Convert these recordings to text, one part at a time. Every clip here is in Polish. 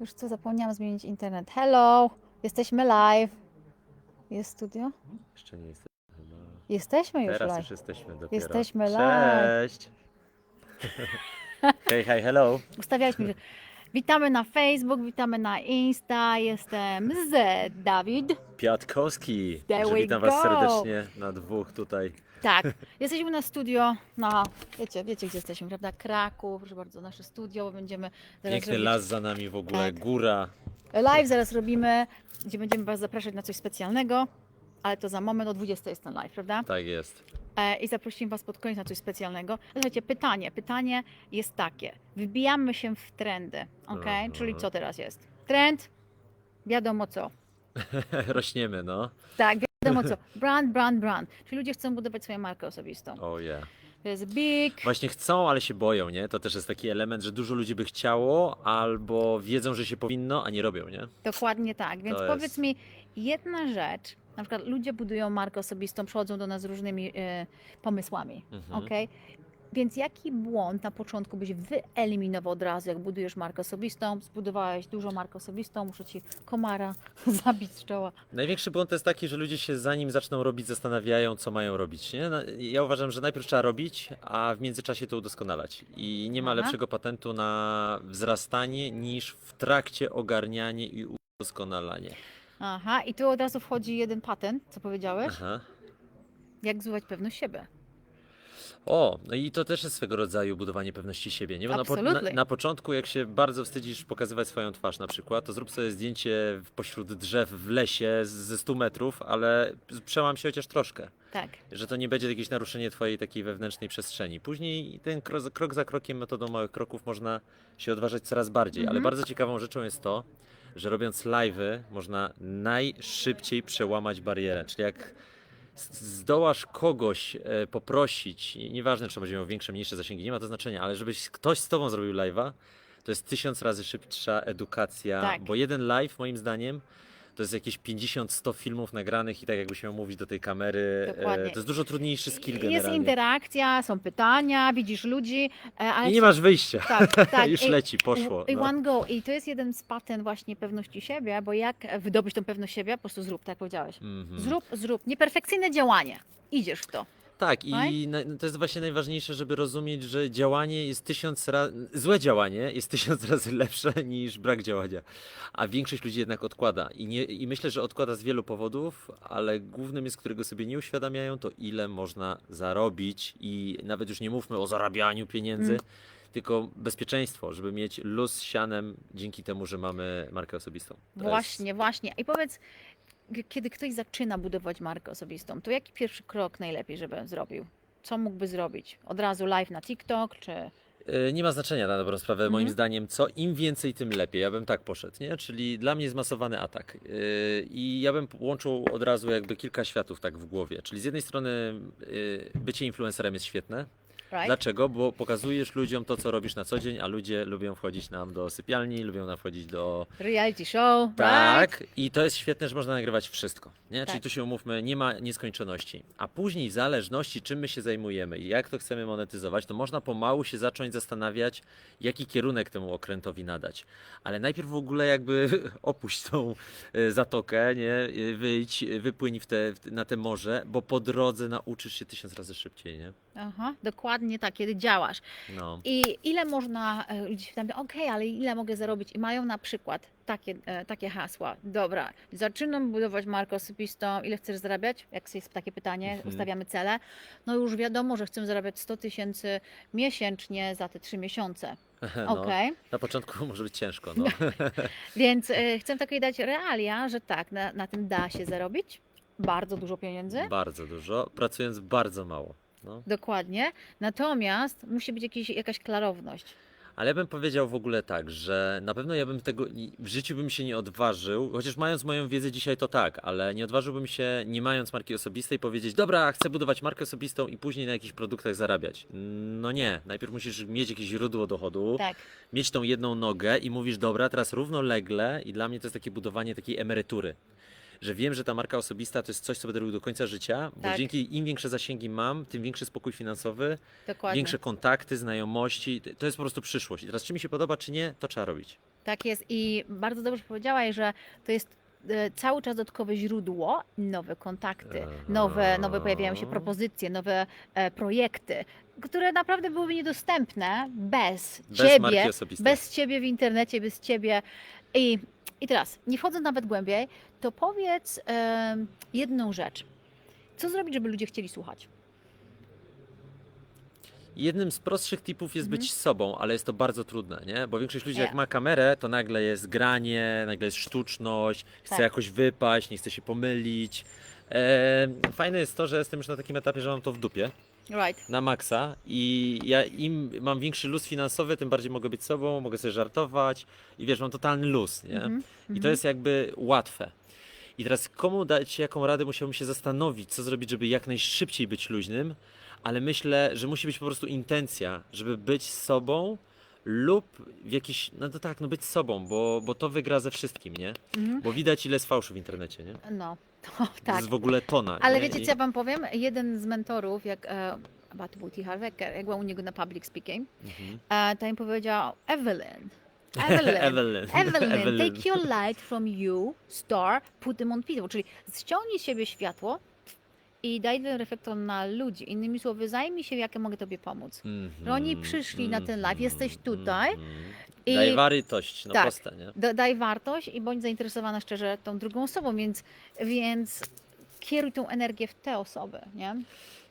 Już co, zapomniałam zmienić internet. Hello! Jesteśmy live. Jest studio? Jeszcze nie jesteśmy. Jesteśmy już Teraz live. już jesteśmy dopiero. Jesteśmy live. Cześć. hej, hej, hello. Ustawialiśmy się. Witamy na Facebook, witamy na Insta. Jestem z Dawid. Piatkowski. There we witam Was go. serdecznie na dwóch tutaj. Tak, jesteśmy na studio, na, wiecie, wiecie gdzie jesteśmy, prawda? Kraków, proszę bardzo, nasze studio, bo będziemy zaraz Piękny robić las za nami w ogóle, Tak. góra. live, zaraz robimy, gdzie będziemy Was zapraszać na coś specjalnego, ale to za moment, o 20 jest ten live, prawda? Tak jest. E, I zaprosimy Was pod koniec na coś specjalnego. Słuchajcie, pytanie, pytanie jest takie, wybijamy się w trendy, ok? Aha. Czyli co teraz jest? Trend, wiadomo co. Rośniemy, no. Tak, wiadomo co. Brand, brand, brand. Czyli ludzie chcą budować swoją markę osobistą. Oh yeah. To jest big, Właśnie chcą, ale się boją, nie? To też jest taki element, że dużo ludzi by chciało, albo wiedzą, że się powinno, a nie robią, nie? Dokładnie tak. Więc To powiedz jest- mi jedna rzecz. Na przykład ludzie budują markę osobistą, przychodzą do nas z różnymi e, pomysłami. Mhm. okej? Więc jaki błąd na początku byś wyeliminował od razu, jak budujesz markę osobistą? Zbudowałeś dużą markę osobistą, muszę ci komara zabić z czoła. Największy błąd to jest taki, że ludzie się zanim zaczną robić, zastanawiają, co mają robić. Nie? No, Ja uważam, że najpierw trzeba robić, a w międzyczasie to udoskonalać. I nie ma Aha. lepszego patentu na wzrastanie niż w trakcie ogarnianie i udoskonalanie. Aha, i tu od razu wchodzi jeden patent, co powiedziałeś? Aha. Jak zbudować pewność siebie. O, no i to też jest swego rodzaju budowanie pewności siebie. Nie? Bo na, po, na, Absolutely. na początku, jak się bardzo wstydzisz pokazywać swoją twarz na przykład, to zrób sobie zdjęcie pośród drzew w lesie z- ze 100 metrów, ale przełam się chociaż troszkę. Tak. że to nie będzie jakieś naruszenie twojej takiej wewnętrznej przestrzeni. Później ten krok, krok za krokiem, metodą małych kroków można się odważać coraz bardziej, ale Mhm. bardzo ciekawą rzeczą jest to, że robiąc live'y można najszybciej przełamać barierę, czyli jak zdołasz kogoś e, poprosić, nieważne czy będzie miał większe, mniejsze zasięgi, nie ma to znaczenia, ale żebyś ktoś z tobą zrobił live'a, to jest tysiąc razy szybsza edukacja, Tak. bo jeden live moim zdaniem to jest jakieś 50-100 filmów nagranych i tak jakbyś miał mówić do tej kamery. Dokładnie. E, to jest dużo trudniejszy skill Jest generalnie. interakcja, są pytania, widzisz ludzi, e, ale I nie masz wyjścia. tak, tak. Już I- leci, poszło. I no. one go. I to jest jeden z patent właśnie pewności siebie, bo jak wydobyć tą pewność siebie, po prostu zrób, tak jak powiedziałeś. Mhm. Zrób, zrób. Nieperfekcyjne działanie. Idziesz w to. Tak, i na, to jest właśnie najważniejsze, żeby rozumieć, że działanie jest tysiąc razy. Złe działanie jest tysiąc razy lepsze niż brak działania. A większość ludzi jednak odkłada. I, nie, I myślę, że odkłada z wielu powodów, ale głównym jest, którego sobie nie uświadamiają, to ile można zarobić. I nawet już nie mówmy o zarabianiu pieniędzy. Mm. Tylko bezpieczeństwo, żeby mieć luz sianem dzięki temu, że mamy markę osobistą. To Właśnie, właśnie. I powiedz, kiedy ktoś zaczyna budować markę osobistą, to jaki pierwszy krok najlepiej, żeby zrobił? Co mógłby zrobić? Od razu live na TikTok, czy... E, Nie ma znaczenia na dobrą sprawę, moim Mhm. zdaniem, co im więcej, tym lepiej. Ja bym tak poszedł, nie? Czyli dla mnie zmasowany atak. Yy, I ja bym łączył od razu jakby kilka światów tak w głowie. Czyli z jednej strony yy, bycie influencerem jest świetne. Right? Dlaczego? Bo pokazujesz ludziom to, co robisz na co dzień, a ludzie lubią wchodzić nam do sypialni, lubią nam wchodzić do Reality show, right? tak, i to jest świetne, że można nagrywać wszystko. Nie? Czyli Tak. tu się umówmy, nie ma nieskończoności. A później, w zależności czym my się zajmujemy i jak to chcemy monetyzować, to można pomału się zacząć zastanawiać, jaki kierunek temu okrętowi nadać. Ale najpierw w ogóle jakby opuść tą e, zatokę, nie? E, wyjdź, wypłyń w te, na te morze, bo po drodze nauczysz się tysiąc razy szybciej, nie? Aha, dokładnie tak, kiedy działasz. No. I ile można, e, ludzie się tam mówią, okej, ale ile mogę zarobić? I mają na przykład takie, e, takie hasła. Dobra, zaczynam budować markę osobistą, ile chcesz zarabiać? Jak jest takie pytanie, Mhm. ustawiamy cele. No już wiadomo, że chcę zarabiać 100 tysięcy miesięcznie za te 3 miesiące. no. Okej, Na początku może być ciężko, no. więc e, chcę takie dać realia, że tak, na, na tym da się zarobić bardzo dużo pieniędzy. Bardzo dużo, pracując bardzo mało. No. Dokładnie. Natomiast musi być jakiś, jakaś klarowność. Ale ja bym powiedział w ogóle tak, że na pewno ja bym tego w życiu bym się nie odważył, chociaż mając moją wiedzę dzisiaj to tak, ale nie odważyłbym się, nie mając marki osobistej, powiedzieć, dobra, chcę budować markę osobistą i później na jakichś produktach zarabiać. No nie, najpierw musisz mieć jakieś źródło dochodu, Tak, mieć tą jedną nogę i mówisz, dobra, teraz równolegle i dla mnie to jest takie budowanie takiej emerytury. Że wiem, że ta marka osobista to jest coś, co będę robił do końca życia, bo Tak. dzięki im większe zasięgi mam, tym większy spokój finansowy, dokładnie. większe kontakty, znajomości. To jest po prostu przyszłość. I teraz, czy mi się podoba, czy nie, to trzeba robić. Tak jest i bardzo dobrze powiedziałaś, że to jest e, cały czas dodatkowe źródło, nowe kontakty, nowe, nowe pojawiają się propozycje, nowe e, projekty, które naprawdę byłyby niedostępne bez, Bez ciebie, marki osobistej. bez ciebie w internecie, bez ciebie. I, i teraz, nie wchodząc nawet głębiej, to powiedz jedną rzecz. Co zrobić, żeby ludzie chcieli słuchać? Jednym z prostszych tipów jest Mhm. być sobą, ale jest to bardzo trudne, nie? Bo większość ludzi, jak ma kamerę, to nagle jest granie, nagle jest sztuczność, chce Tak. jakoś wypaść, nie chce się pomylić. E, fajne jest to, że jestem już na takim etapie, że mam to w dupie, Right. na maksa i ja im mam większy luz finansowy, tym bardziej mogę być sobą, mogę sobie żartować i wiesz, mam totalny luz, nie? Mhm, I to mhm. jest jakby łatwe. I teraz komu dać jaką radę, musiałbym się zastanowić, co zrobić, żeby jak najszybciej być luźnym, ale myślę, że musi być po prostu intencja, żeby być sobą lub w jakiś, no to tak, no być sobą, bo, bo to wygra ze wszystkim, nie? Mhm. Bo widać ile jest fałszu w internecie, nie? No, to tak. jest w ogóle tona. Ale nie? wiecie, co ja wam powiem? Jeden z mentorów, jak e, chyba to był T. Jak byłam u niego na public speaking, Mhm. e, to im powiedział Evelyn, Evelyn, Evelyn. Evelyn, Evelyn. take your light from you, star, put them on people. Czyli ściągnij z siebie światło i daj ten reflektor na ludzi. Innymi słowy, zajmij się, jak ja mogę tobie pomóc. Mhm, że oni przyszli na ten live, jesteś tutaj mhm. i- Daj warytość, no Tak. proste, nie? Da- Daj wartość i bądź zainteresowana szczerze tą drugą osobą, więc, więc kieruj tą energię w te osoby, nie?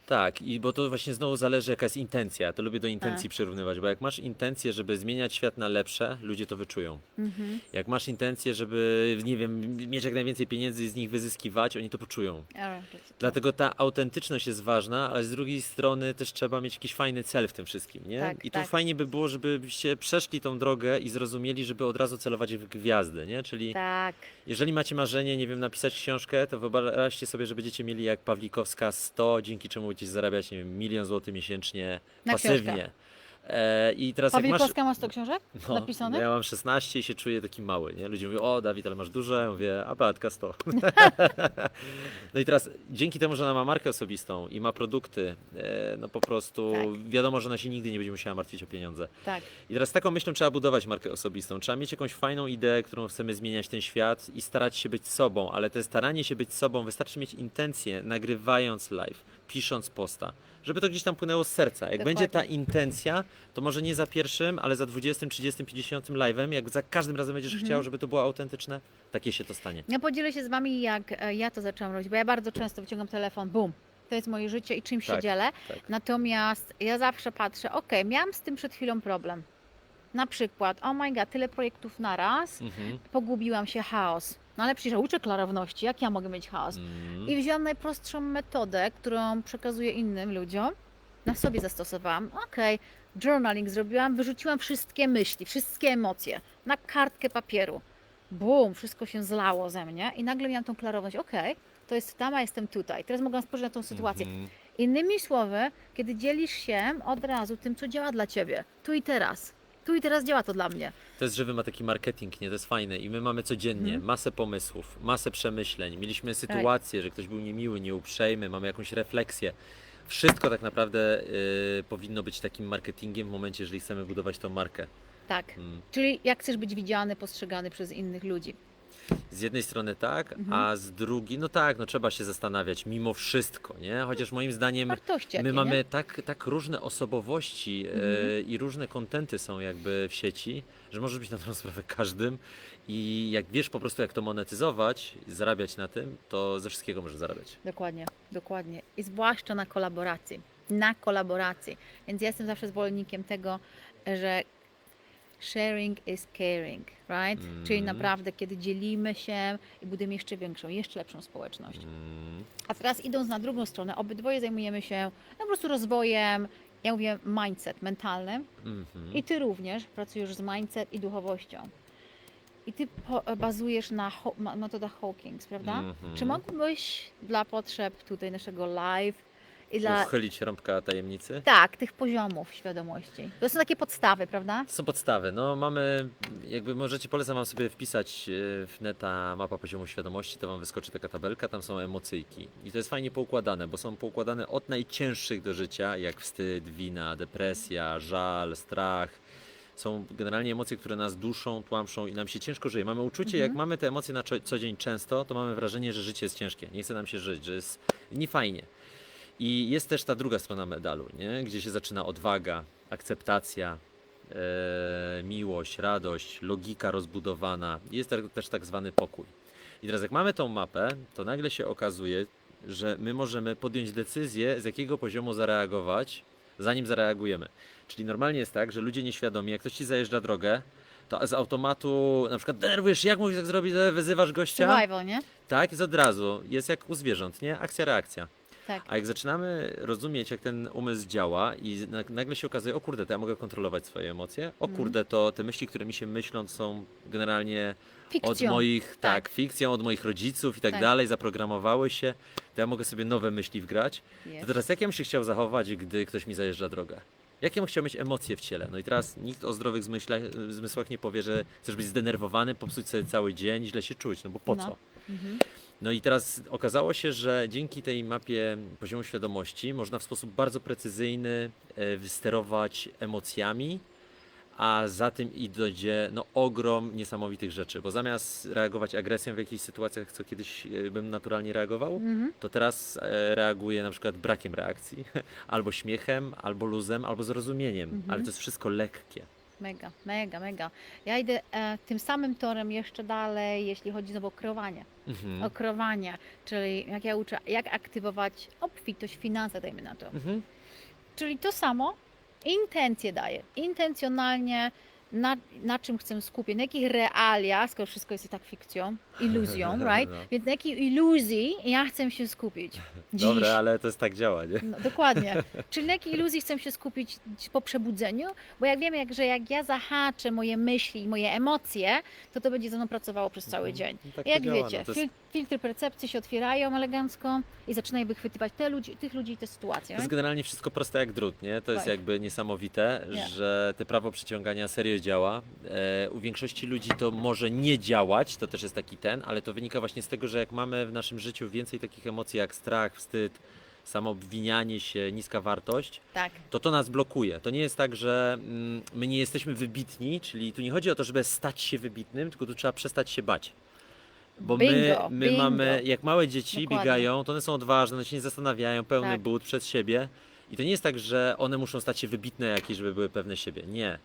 Tak, i bo to właśnie znowu zależy jaka jest intencja. To lubię do intencji Tak. przyrównywać, bo jak masz intencję, żeby zmieniać świat na lepsze, ludzie to wyczują. Mhm. Jak masz intencję, żeby, nie wiem, mieć jak najwięcej pieniędzy i z nich wyzyskiwać, oni to poczują. Ale- Dlatego ta autentyczność jest ważna, ale z drugiej strony też trzeba mieć jakiś fajny cel w tym wszystkim, nie? Tak, I tu tak. fajnie by było, żebyście przeszli tą drogę i zrozumieli, żeby od razu celować w gwiazdy, nie? Czyli Tak, jeżeli macie marzenie, nie wiem, napisać książkę, to wyobraźcie sobie, że będziecie mieli jak Pawlikowska 100, dzięki czemu będziecie zarabiać, nie wiem, milion złotych miesięcznie Na pasywnie. książkę. E, I teraz jak masz... Pawlikowska ma 100 książek No, napisanych? ja mam 16 i się czuję taki mały, nie? Ludzie mówią, o Dawid, ale masz duże, ja mówię, a Beatka 100. no i teraz dzięki temu, że ona ma markę osobistą i ma produkty, e, no po prostu Tak. wiadomo, że ona się nigdy nie będzie musiała martwić o pieniądze. Tak, I teraz taką myślą trzeba budować markę osobistą. Trzeba mieć jakąś fajną ideę, którą chcemy zmieniać ten świat i starać się być sobą, ale te staranie się być sobą wystarczy mieć intencję, nagrywając live, pisząc posta, żeby to gdzieś tam płynęło z serca. Jak Dokładnie. będzie ta intencja, to może nie za pierwszym, ale za 20, 30, 50 live'em, jak za każdym razem będziesz Mhm. chciał, żeby to było autentyczne, takie się to stanie. Ja podzielę się z Wami, jak e, ja to zaczęłam robić, bo ja bardzo często wyciągam telefon, bum, to jest moje życie i czymś się Tak, dzielę. tak. Natomiast ja zawsze patrzę, ok, miałam z tym przed chwilą problem. Na przykład, oh my god, tyle projektów na raz, Mhm. pogubiłam się, chaos. No ale przecież ja uczę klarowności, jak ja mogę mieć chaos? Mm. I wziąłam najprostszą metodę, którą przekazuję innym ludziom. Na sobie zastosowałam. Okej, journaling zrobiłam, wyrzuciłam wszystkie myśli, wszystkie emocje na kartkę papieru. Bum, wszystko się zlało ze mnie i nagle miałam tą klarowność. Okej, to jest tam, a jestem tutaj. Teraz mogłam spojrzeć na tą sytuację. Mhm. Innymi słowy, kiedy dzielisz się od razu tym, co działa dla ciebie, tu i teraz. Tu i teraz działa to dla mnie. To jest, że wy ma taki marketing, nie? To jest fajne. I my mamy codziennie Mhm. masę pomysłów, masę przemyśleń. Mieliśmy sytuację, że ktoś był niemiły, nieuprzejmy, mamy jakąś refleksję. Wszystko tak naprawdę y, powinno być takim marketingiem w momencie, jeżeli chcemy budować tą markę. Tak. Mm. Czyli jak chcesz być widziany, postrzegany przez innych ludzi. Z jednej strony tak, Mhm. a z drugiej, no tak, no trzeba się zastanawiać mimo wszystko, nie? Chociaż moim zdaniem Wartości jakie, my nie? mamy tak, tak różne osobowości e, Mhm. i różne kontenty są jakby w sieci, że możesz być na tą sprawę każdym i jak wiesz po prostu jak to monetyzować, zarabiać na tym, to ze wszystkiego możesz zarabiać. Dokładnie, dokładnie. I zwłaszcza na kolaboracji. Na kolaboracji. Więc ja jestem zawsze zwolennikiem tego, że sharing is caring, right? Czyli Mhm. naprawdę, kiedy dzielimy się i budujemy jeszcze większą, jeszcze lepszą społeczność. Mm, A teraz idąc na drugą stronę, obydwoje zajmujemy się no, po prostu rozwojem, ja mówię mindset mentalny mhm. i ty również pracujesz z mindset i duchowością. I ty bazujesz na ho, metodach Hawkins, prawda? Mhm. Czy mógłbyś dla potrzeb tutaj naszego live i dla Uchylić rąbka tajemnicy? tak, tych poziomów świadomości? To są takie podstawy, prawda? To są podstawy. No mamy, jakby możecie, polecam wam sobie wpisać e, w neta mapa poziomu świadomości, to wam wyskoczy taka tabelka, tam są emocyjki. I to jest fajnie poukładane, bo są poukładane od najcięższych do życia, jak wstyd, wina, depresja, żal, strach, Są generalnie emocje, które nas duszą, tłamszą i nam się ciężko żyje. Mamy uczucie, jak Mhm. mamy te emocje na co- co dzień często, to mamy wrażenie, że życie jest ciężkie. Nie chce nam się żyć, że jest niefajnie. I jest też ta druga strona medalu, nie? gdzie się zaczyna odwaga, akceptacja, e, miłość, radość, logika rozbudowana. Jest te- też tak zwany pokój. I teraz jak mamy tą mapę, to nagle się okazuje, że my możemy podjąć decyzję, z jakiego poziomu zareagować, zanim zareagujemy. Czyli normalnie jest tak, że ludzie nieświadomi, jak ktoś ci zajeżdża drogę, to z automatu na przykład denerwujesz jak mógłbyś tak zrobić, wyzywasz gościa. Survival, nie? Tak, jest od razu. Jest jak u zwierząt, nie? Akcja, reakcja. Tak. A jak zaczynamy rozumieć, jak ten umysł działa i na- nagle się okazuje, o kurde, to ja mogę kontrolować swoje emocje, o Mhm. kurde, to te myśli, które mi się myślą są generalnie od Fikcją. moich, tak, Tak. fikcją, od moich rodziców i tak, Tak. dalej, zaprogramowały się, to ja mogę sobie nowe myśli wgrać. Jest. To teraz jak ja bym się chciał zachować, gdy ktoś mi zajeżdża drogę? Jakie chciał mieć emocje w ciele? No i teraz nikt o zdrowych zmyślach, zmysłach nie powie, że chcesz być zdenerwowany, popsuć sobie cały dzień, źle się czuć, no bo po No. co? Mhm. No i teraz okazało się, że dzięki tej mapie poziomu świadomości można w sposób bardzo precyzyjny e, wysterować emocjami, a za tym idzie no, ogrom niesamowitych rzeczy, bo zamiast reagować agresją w jakichś sytuacjach, co kiedyś e, bym naturalnie reagował, Mhm. to teraz e, reaguję na przykład brakiem reakcji, albo śmiechem, albo luzem, albo zrozumieniem, Mhm. ale to jest wszystko lekkie. Mega, mega, mega. Ja idę e, tym samym torem jeszcze dalej, jeśli chodzi znowu o kreowanie. Mhm. O czyli jak ja uczę, jak aktywować obfitość finanse, dajmy na to. Mhm. Czyli to samo, intencje daję. Intencjonalnie na, na czym chcę skupić, na jakich realiach, skoro wszystko jest i tak fikcją, iluzją, right? No. Więc na jakiej iluzji ja chcę się skupić dziś. Dobre, ale to jest tak działa, nie? No, dokładnie. Czyli na jakiej iluzji chcę się skupić po przebudzeniu? Bo jak wiemy, jak, że jak ja zahaczę moje myśli i moje emocje, to to będzie ze mną pracowało przez cały dzień. I tak Jak działa, wiecie, no jest fil- filtry percepcji się otwierają elegancko i zaczynają wychwytywać te ludzi, tych ludzi i te sytuacje. To jest generalnie wszystko proste jak drut, nie? To jest Tak. jakby niesamowite, Nie. że te prawo przyciągania serio działa. E, u większości ludzi to może nie działać, to też jest taki ten, ale to wynika właśnie z tego, że jak mamy w naszym życiu więcej takich emocji jak strach, wstyd, samoobwinianie się, niska wartość, Tak, to to nas blokuje. To nie jest tak, że mm, my nie jesteśmy wybitni, czyli tu nie chodzi o to, żeby stać się wybitnym, tylko tu trzeba przestać się bać. Bo Bingo, my, my bingo. mamy, jak małe dzieci Dokładnie. biegają, to one są odważne, one się nie zastanawiają, pełny Tak. but przed siebie. I to nie jest tak, że one muszą stać się wybitne jakieś, żeby były pewne siebie. Nie.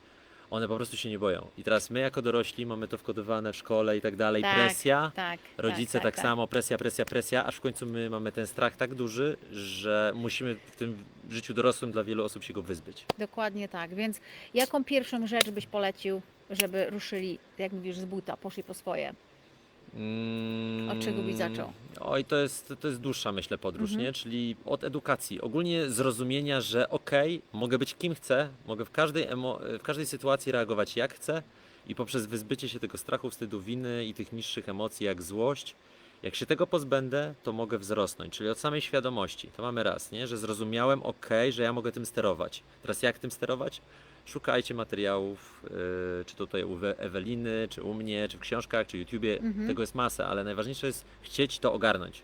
One po prostu się nie boją. I teraz my jako dorośli mamy to wkodowane w szkole i tak dalej. Tak, presja. tak. Rodzice tak, tak, samo, presja, presja, presja, aż w końcu my mamy ten strach tak duży, że musimy w tym życiu dorosłym dla wielu osób się go wyzbyć. Dokładnie tak. Więc jaką pierwszą rzecz byś polecił, żeby ruszyli, jak mówisz, z buta, poszli po swoje? Mm, Od czego byś zaczął? Oj, to jest, to jest dłuższa, myślę, podróż, Mhm. nie? Czyli od edukacji. Ogólnie zrozumienia, że okej, mogę być kim chcę, mogę w każdej, w każdej sytuacji reagować jak chcę i poprzez wyzbycie się tego strachu, wstydu, winy i tych niższych emocji jak złość, jak się tego pozbędę, to mogę wzrosnąć. Czyli od samej świadomości. To mamy raz, nie? Że zrozumiałem, okej, że ja mogę tym sterować. Teraz jak tym sterować? Szukajcie materiałów, yy, czy tutaj u We- Eweliny, czy u mnie, czy w książkach, czy YouTubie. Mhm. Tego jest masa, ale najważniejsze jest chcieć to ogarnąć.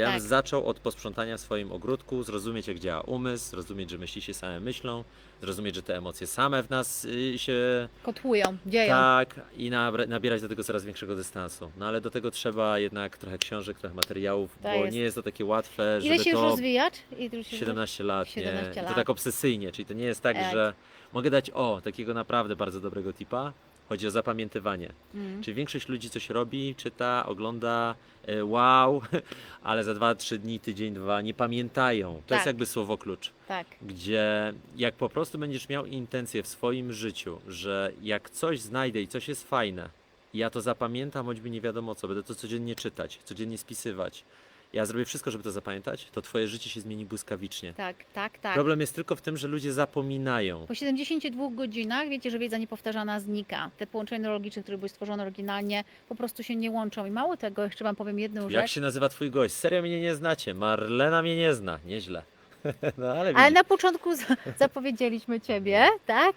Ja bym Tak. zaczął od posprzątania w swoim ogródku, zrozumieć jak działa umysł, zrozumieć, że myśli się same myślą, zrozumieć, że te emocje same w nas y, się Kotłują, dzieją. tak i nabra- nabierać do tego coraz większego dystansu. No ale do tego trzeba jednak trochę książek, trochę materiałów, To bo jest. nie jest to takie łatwe, Ile żeby się już to rozwijać? Ile już się 17 lat, 17 nie? I to lat. tak obsesyjnie, czyli to nie jest tak, Tak. że mogę dać o, takiego naprawdę bardzo dobrego tipa. Chodzi o zapamiętywanie. Mm. Czyli większość ludzi coś robi, czyta, ogląda, e, wow, ale za 2-3 dni, tydzień, dwa nie pamiętają. To Tak. jest jakby słowo klucz Tak, gdzie jak po prostu będziesz miał intencję w swoim życiu, że jak coś znajdę i coś jest fajne, ja to zapamiętam, choćby nie wiadomo co, będę to codziennie czytać, codziennie spisywać. Ja zrobię wszystko, żeby to zapamiętać, to twoje życie się zmieni błyskawicznie. tak, tak, tak. Problem jest tylko w tym, że ludzie zapominają. Po 72 godzinach wiecie, że wiedza niepowtarzana znika. Te połączenia neurologiczne, które były stworzone oryginalnie, po prostu się nie łączą. I mało tego, jeszcze Wam powiem jedną Jak rzecz. się nazywa twój gość? Serio mnie nie znacie. Marlena mnie nie zna. Nieźle. No ale, Ale na początku za- zapowiedzieliśmy Ciebie, tak?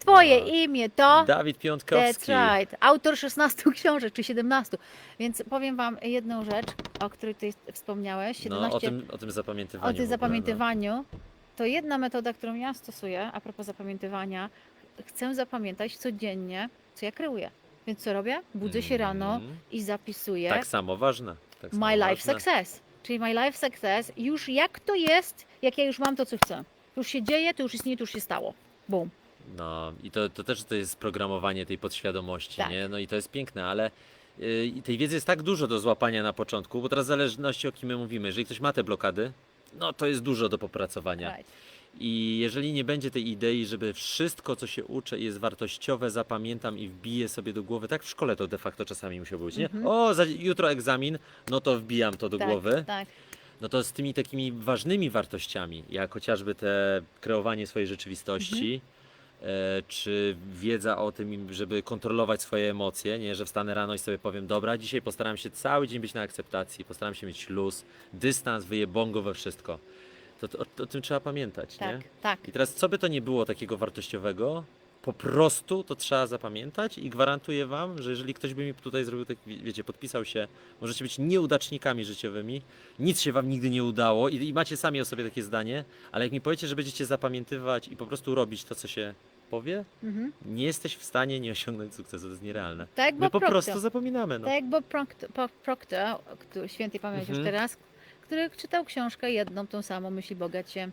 Twoje imię to... Dawid That's Piątkowski. right. Autor 16 książek, czy 17. Więc powiem Wam jedną rzecz, o której Ty wspomniałeś. 17 No, o tym, o tym zapamiętywaniu. o tym ogóle, no. zapamiętywaniu. To jedna metoda, którą ja stosuję, a propos zapamiętywania, chcę zapamiętać codziennie, co ja kreuję. Więc co robię? Budzę się rano Mhm. i zapisuję Tak samo ważne. Tak samo my life ważne. success. Czyli my life success, już jak to jest, jak ja już mam to, co chcę. Już się dzieje, to już istnieje, to już się stało. Boom. No i to, to też to jest programowanie tej podświadomości, Tak. nie? No i to jest piękne, ale i tej wiedzy jest tak dużo do złapania na początku, bo teraz w zależności o kim my mówimy, jeżeli ktoś ma te blokady, no to jest dużo do popracowania. Right. I jeżeli nie będzie tej idei, żeby wszystko, co się uczę jest wartościowe, zapamiętam i wbiję sobie do głowy, tak w szkole to de facto czasami musiało być, nie? Mhm. O, za, jutro egzamin, no to wbijam to do tak, głowy. Tak. No to z tymi takimi ważnymi wartościami, jak chociażby te kreowanie swojej rzeczywistości, e, czy wiedza o tym, żeby kontrolować swoje emocje, nie, że wstanę rano i sobie powiem, dobra, dzisiaj postaram się cały dzień być na akceptacji, postaram się mieć luz, dystans, wyjebongo we wszystko. To, to, o, o tym trzeba pamiętać, Tak, nie? tak. I teraz, co by to nie było takiego wartościowego, po prostu to trzeba zapamiętać i gwarantuję Wam, że jeżeli ktoś by mi tutaj zrobił, tak, wie- wiecie, podpisał się, możecie być nieudacznikami życiowymi, nic się Wam nigdy nie udało i, i macie sami o sobie takie zdanie, ale jak mi powiecie, że będziecie zapamiętywać i po prostu robić to, co się powie, Mhm. nie jesteś w stanie nie osiągnąć sukcesu, to jest nierealne. Tak My po Proctor. prostu zapominamy, no. Tak jak Bob Proctor, Bob Proctor który świętej pamięci już Mhm. teraz, który czytał książkę jedną, tą samą, Myśli Bogacie,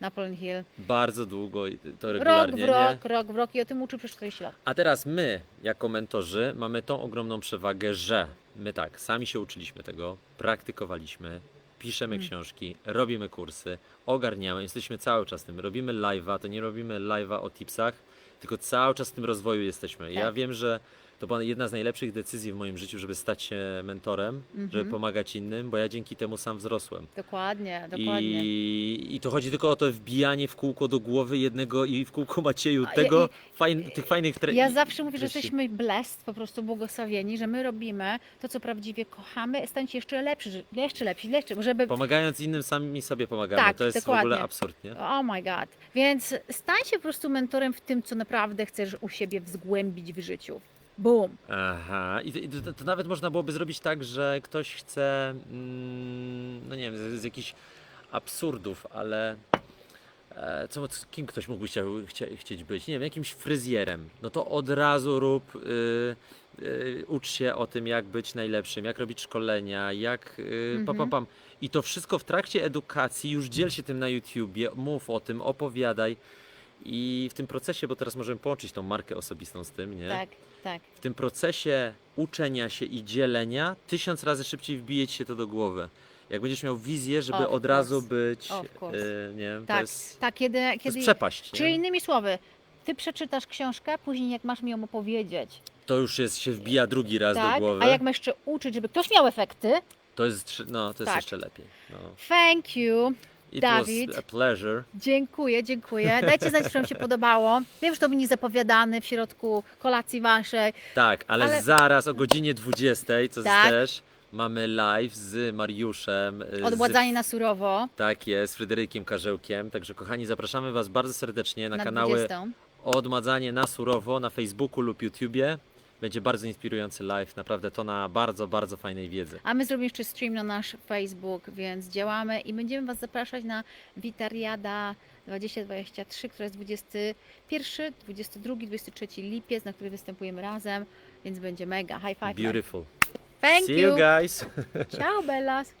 Napoleon Hill. Bardzo długo i to Rok regularnie, w nie? rok, rok w rok i o tym uczy przez 40 lat. A teraz my, jako mentorzy, mamy tą ogromną przewagę, że my tak, sami się uczyliśmy tego, praktykowaliśmy, piszemy Mm. książki, robimy kursy, ogarniamy, jesteśmy cały czas tym. Robimy live'a, to nie robimy live'a o tipsach, tylko cały czas w tym rozwoju jesteśmy. Ja Tak. wiem, że to była jedna z najlepszych decyzji w moim życiu, żeby stać się mentorem, Mhm. żeby pomagać innym, bo ja dzięki temu sam wzrosłem. Dokładnie, dokładnie. I, I to chodzi tylko o to wbijanie w kółko do głowy jednego i w kółko Macieju tego, i- fajn, tych fajnych tre- Ja zawsze mówię, że treści. jesteśmy blessed, po prostu błogosławieni, że my robimy to, co prawdziwie kochamy, stać się jeszcze lepszy, jeszcze lepsi, lepszy, żeby... Pomagając innym, sami sobie pomagamy. Tak, to jest w dokładnie. ogóle absurd, nie? Oh my god. Więc stań się po prostu mentorem w tym, co naprawdę chcesz u siebie zgłębić w życiu. Boom. Aha, i to, to, to nawet można byłoby zrobić tak, że ktoś chce, mm, no nie wiem, z, z jakichś absurdów, ale e, co, co- kim ktoś mógłby chciał, chcia, chcieć być? Nie wiem, jakimś fryzjerem. No to od razu rób, y, y, ucz się o tym, jak być najlepszym, jak robić szkolenia, jak y, pam, pam, Mhm. pam. I to wszystko w trakcie edukacji, już dziel się tym na YouTubie, mów o tym, opowiadaj. I w tym procesie, bo teraz możemy połączyć tą markę osobistą z tym, nie? Tak, tak. w tym procesie uczenia się i do tysiąc razy szybciej wbije ci się to do głowy. Jak będziesz miał wizję, żeby Of od razu course. być, Of course. y, nie wiem, to Tak, jest, tak, kiedy... to kiedy... jest przepaść. Czyli Nie? innymi słowy, ty przeczytasz książkę, później jak masz mi ją opowiedzieć, To już jest, się wbija drugi raz do tak? głowy. A jak masz jeszcze uczyć, żeby ktoś miał efekty, To jest, no, to jest Tak. jeszcze lepiej. No. thank you. It Dawid. was a pleasure. Dziękuję, dziękuję. Dajcie znać, czy Wam się podobało. Wiem, że to będzie zapowiadany w środku kolacji Waszej. Tak, ale, Ale- zaraz o godzinie 20, co Tak. też, mamy live z Mariuszem. y, Odwładzanie z, na surowo Tak jest, z Fryderykiem Karzełkiem. Także kochani, zapraszamy Was bardzo serdecznie na, na kanały 20. Odmadzanie na surowo na Facebooku lub YouTubie. Będzie bardzo inspirujący live, naprawdę to na bardzo, bardzo fajnej wiedzy. A my zrobimy jeszcze stream na nasz Facebook, więc działamy i będziemy Was zapraszać na Witariada 2023, która jest 21, 22, 23 lipiec, na której występujemy razem, więc będzie mega. High five. Beautiful. Thank See you you. guys. Ciao, Bellas.